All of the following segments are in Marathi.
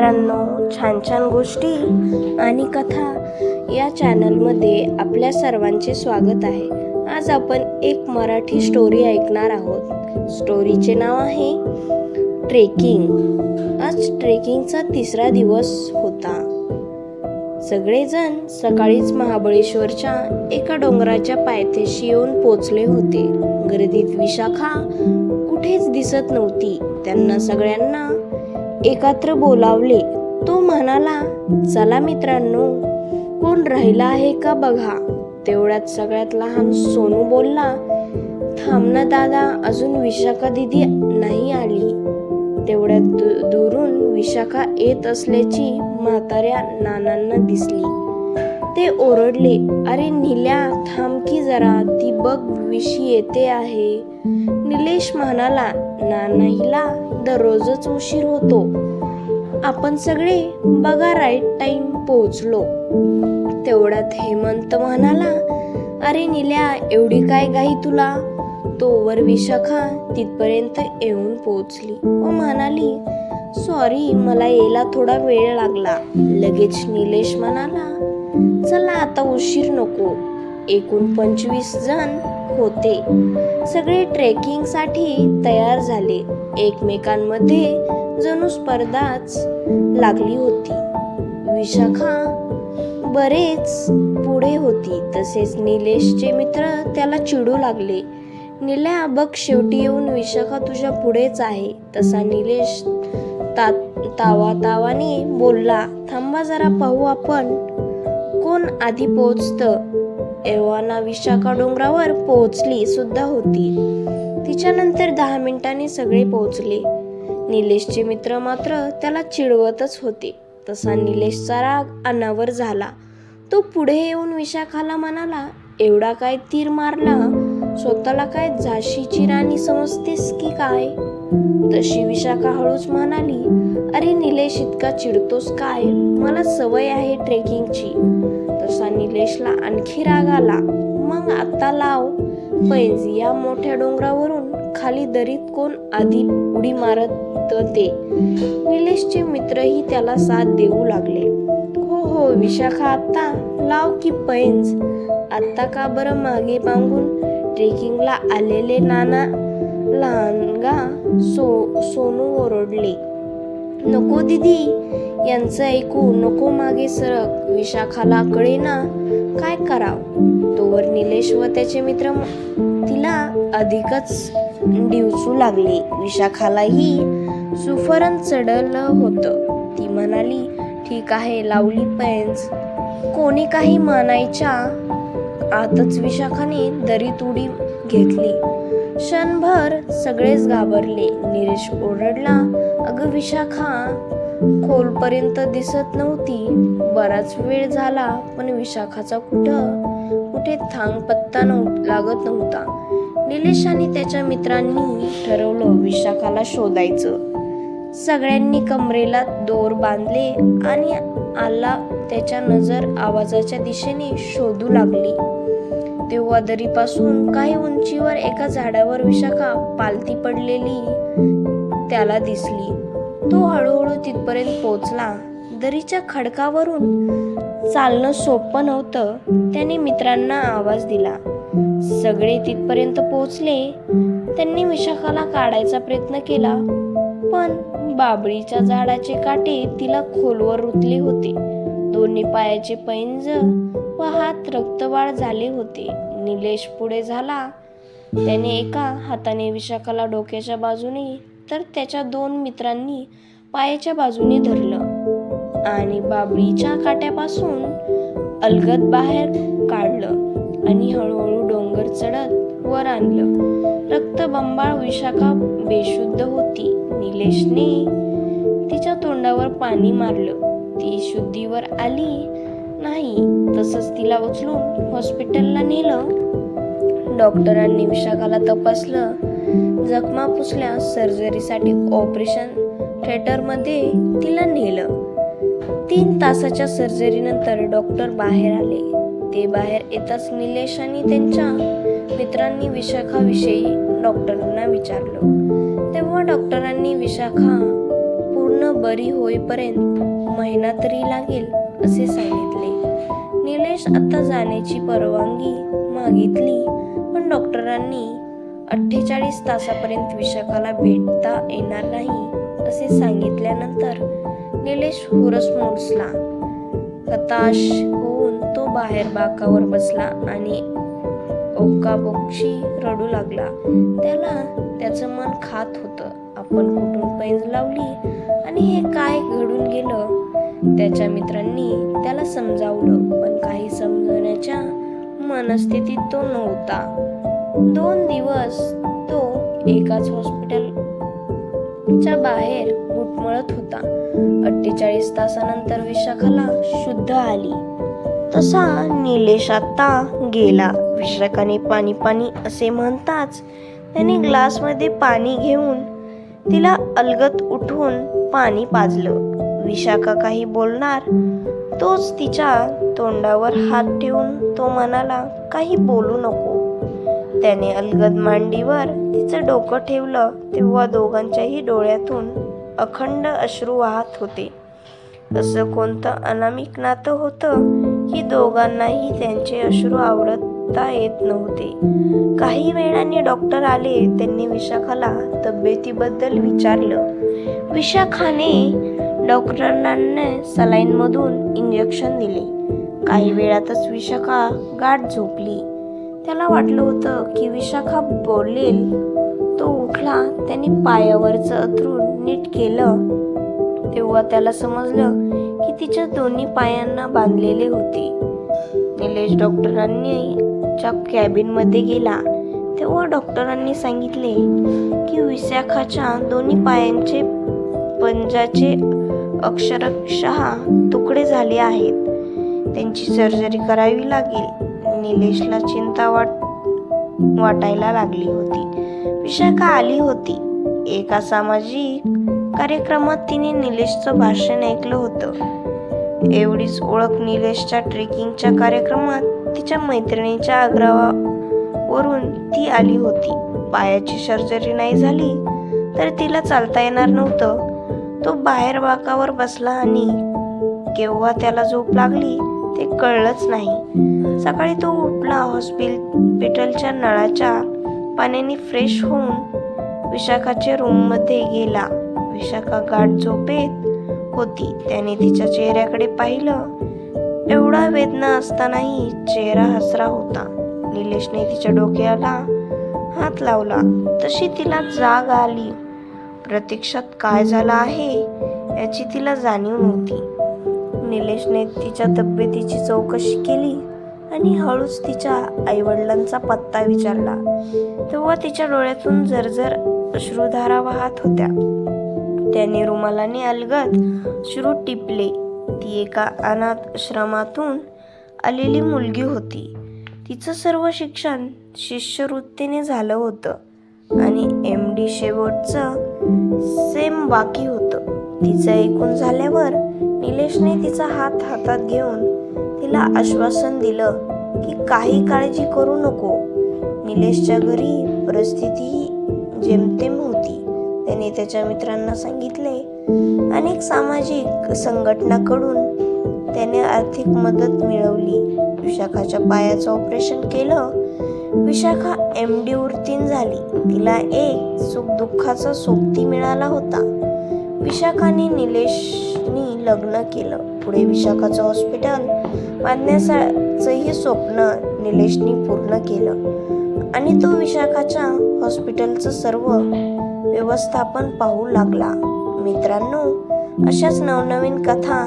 मित्रांनो छान छान गोष्टी आणि कथा या चॅनलमध्ये आपल्या सर्वांचे स्वागत आहे. आज आपण एक मराठी स्टोरी ऐकणार आहोत. स्टोरीचे नाव आहे ट्रेकिंग. आज ट्रेकिंगचा तिसरा दिवस होता. सगळेजण सकाळीच महाबळेश्वरच्या एका डोंगराच्या पायथ्याशी येऊन पोचले होते. गर्दीत विशाखा कुठेच दिसत नव्हती. त्यांना सगळ्यांना एकत्र बोलावले. तो म्हणाला चला मित्रांनो कोण राहिला आहे का बघा. तेवढ्यात सगळ्यात लहान सोनू बोलला थांब ना दादा अजून विशाखा दिदी नाही आली. तेवढ्यात दु- दुरून विशाखा येत असल्याची म्हाताऱ्या नानांना दिसली. ते ओरडले अरे निल्या थांब की जरा ती बघ विशी येते आहे. निलेश म्हणाला नानाहीला दररोजच उशीर होतो. आपण सगळे बघा राईट टाइम पोहोचलो. तेवढ्यात हेमंत म्हणाला अरे निल्या एवढी काय घाई तुला? तोवर विशाखा तिथपर्यंत येऊन पोहोचली व म्हणाली सॉरी मला यायला थोडा वेळ लागला. लगेच निलेश म्हणाला चला आता उशीर नको. एकूण पंचवीस जण होते. सगळे ट्रेकिंगसाठी तयार झाले. एकमेकांमध्ये जणू स्पर्धाच लागली होती. विशाखा बरेच पुढे होती. तसेच निलेशचे मित्र त्याला चिडू लागले. निल्या बघ शेवटी येऊन विशाखा तुझ्या पुढेच आहे. तसा निलेश ता तावा तावाने बोलला थांबा जरा पाहू आपण कोण आधी पोचतं एव्हाना विशाखा डोंगरावर पोहोचली सुद्धा होती. तिच्यानंतर दहा मिनिटांनी सगळे पोहोचले. निलेशचे मित्र मात्र त्याला चिडवतच होते. तसा निलेशचा राग अनावर झाला. तो पुढे येऊन विशाखाला म्हणाला एवढा काय तीर मारला? स्वतःला काय झाशीची राणी समजतेस की काय? तशी विशाखा हळूच म्हणाली अरे निलेश इतका चिडतोस काय? मला सवय आहे ट्रेकिंगची. तसा निलेशला आणखी राग आला. मग आता लाव. पैज या मोठ्या डोंगरावरून खाली दरीत कोण आधी उडी मारत ते. निलेशचे मित्रही त्याला साथ देऊ लागले. हो हो विशाखा आत्ता लाव की पैंज. आत्ता का बरं मागे मागून ट्रेकिंगला आलेले नाना लहानगा सो सोनू ओरडले. नको दिदी यांचं ऐकू नको मागे सरक विशाखाला कळेना. काय कराव? तोवर निलेश व त्याचे मित्र तिला अधिकच डिवचू लागले. विशाखालाही सुफरण चढलं होतं. ती म्हणाली ठीक आहे लावली पैंज. कोणी काही मानायच्या आतच विशाखाने दरीत उडी घेतली. क्षणभर सगळेच घाबरले. निरेश ओरडला अगं विशाखा खोलपर्यंत दिसत नव्हती. बराच वेळ झाला पण विशाखाचा कुठं? कुठे थांग पत्ता नव्ह लागत नव्हता. निलेश आणि त्याच्या मित्रांनी ठरवलं विशाखाला शोधायचं. सगळ्यांनी कमरेला दोर बांधले आणि आला त्याच्या नजर आवाजाच्या दिशेने शोधू लागली. तेव्हा दरीपासून काही उंचीवर एका झाडावर विशाखा पालती पडलेली त्याला दिसली. तो हळूहळू तिथपर्यंत पोचला दरीच्या खडकावरून चालणं सोपं नव्हतं. त्याने मित्रांना आवाज दिला. सगळे तिथपर्यंत पोचले त्यांनी विशाखाला काढायचा प्रयत्न केला. पण बाबळीच्या झाडाचे काटे तिला खोलवर रुतले होते. दोन्ही पायाचे पैंज व हात रक्तवाळ झाले होते. निलेश पुढे झाला. त्याने एका हाताने विशाखाला डोक्याच्या बाजूने तर त्याच्या दोन मित्रांनी पायाच्या बाजूने धरलं आणि बाबळीच्या काट्यापासून अलगद बाहेर काढलं आणि हळूहळू डोंगर चढत वर आणलं. रक्तबंबाळ विशाखा बेशुद्ध होती. निलेशने तिच्या तोंडावर पाणी मारलं. ती शुद्धीवर आली नाही तसंच तिला उचलून हॉस्पिटलला नेलं. डॉक्टरांनी विशाखाला तपासलं. जखमा पुसल्या सर्जरीसाठी ऑपरेशन थिएटरमध्ये तिला नेलं. तीन तासाच्या सर्जरीनंतर डॉक्टर बाहेर आले. ते बाहेर येताच निलेश आणि त्यांच्या मित्रांनी विशाखाविषयी डॉक्टरांना विचारलं. तेव्हा डॉक्टरांनी विशाखा बरी होईपर्यंत महिना तरी लागेल असे सांगितले. निलेश आता जाण्याची परवानगी मागितली पण डॉक्टरांनी अठ्ठेचाळीस तासापर्यंत विशाखाला भेटता येणार नाही असे सांगितल्यानंतर निलेश हुरस मोडसला हताश होऊन तो बाहेर बाकावर बसला आणि ओकाबोक्षी रडू लागला. त्याला त्याचं मन खात होतं. आपण कुठून पैज लावली? आणि हे काय घडून गेलं? त्याच्या मित्रांनी त्याला समजावलं पण काही समजवण्याच्या मनस्थितीत तो नव्हता. दोन दिवस तो एकाच हॉस्पिटलच्या बाहेर घुटमळत होता. अठ्ठेचाळीस तासानंतर विशाखाला शुद्ध आली. तसा निलेश आता गेला. विशाखाने पाणी पाणी असे म्हणताच त्याने ग्लासमध्ये पाणी घेऊन तिला अलगत उठून पाणी पाजलं. विशाखा काही बोलणार तोच तिच्या तोंडावर हात ठेवून तो म्हणाला काही बोलू नको. त्याने अलगद मांडीवर तिचं डोकं ठेवलं तेव्हा दोघांच्याही डोळ्यातून अखंड अश्रू वाहत होते. असं कोणतं अनामिक नातं होतं की दोघांनाही त्यांचे अश्रू आवडत येत नव्हते. काही वेळाने डॉक्टर आले त्यांनी विशाखाला तब्येतीबद्दल विचारलं. विशाखाने डॉक्टरांना सलाईनमधून इंजेक्शन दिले. काही वेळातच विशाखा गाठ झोपली. त्याला वाटलं होतं की विशाखा बोलेल. तो उठला त्याने पायावरचं अथरून नीट केलं. तेव्हा त्याला समजलं की तिच्या दोन्ही पायांना बांधलेले होते. निलेश डॉक्टरांनी च्या कॅबिनमध्ये गेला तेव्हा डॉक्टरांनी सांगितले की विशाखाच्या दोन्ही पायांचे पंजाचे अक्षरशः तुकडे झाले आहेत. त्यांची सर्जरी करावी लागेल निलेशला चिंता वाट वाटायला लागली होती. विशाखा आली होती. एका सामाजिक कार्यक्रमात तिने निलेशचं भाषण ऐकलं होतं. एवढीच ओळख निलेशच्या ट्रेकिंगच्या कार्यक्रमात तिच्या मैत्रिणीच्या आग्रहावरून ती आली होती. पायाची सर्जरी नाही झाली तर तिला चालता येणार नव्हतं. तो बाहेर बाकावर बसला आणि केव्हा त्याला झोप लागली ते कळलंच नाही. सकाळी तो उठला हॉस्पिटलच्या नळाच्या पाण्याने फ्रेश होऊन विशाखाच्या रूममध्ये गेला. विशाखा गाठ झोपेत होती. त्याने तिच्या चेहऱ्याकडे पाहिलं. एवढा वेदना असतानाही चेहरा हसरा होता. निलेशने तिच्या डोक्याला हात लावला. तशी तिला जाग आली. प्रतीक्षात काय झालं आहे याची तिला जाणीव नव्हती. निलेशने तिच्या तब्येतीची चौकशी केली आणि हळूच तिच्या आईवडिलांचा पत्ता विचारला. तेव्हा तिच्या डोळ्यातून जरजर अश्रुधारा वाहत होत्या. त्याने रुमालाने अलगद श्रू टिपले. ती एका अनाथ आश्रमातून आलेली मुलगी होती. तिचं सर्व शिक्षण शिष्यवृत्तीने झालं होतं आणि एम डी शेवटचं सेम बाकी होतं. तिचं ऐकून झाल्यावर निलेशने तिचा हात हातात घेऊन तिला आश्वासन दिलं की काही काळजी करू नको. निलेशच्या घरी परिस्थिती जेमतेम होती. त्याने त्याच्या मित्रांना सांगितले अनेक सामाजिक संघटनाकडून त्याने आर्थिक मदत मिळवली. विशाखाच्या पायाचं ऑपरेशन केलं. विशाखा एम डी उत्तीर्ण झाली. तिला एक सुख दुःखाचा सोबती मिळाला होता. विशाखाने निलेशनी लग्न केलं. पुढे विशाखाचं हॉस्पिटल बांधण्याचंही स्वप्न निलेशनी पूर्ण केलं. आणि तो विशाखाच्या हॉस्पिटलचं सर्व व्यवस्थापन पाहू लागला. मित्रांनो अशाच नवनवीन कथा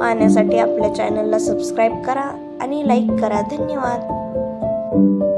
पाहण्यासाठी आपल्या चॅनलला सबस्क्राईब करा आणि लाईक करा. धन्यवाद.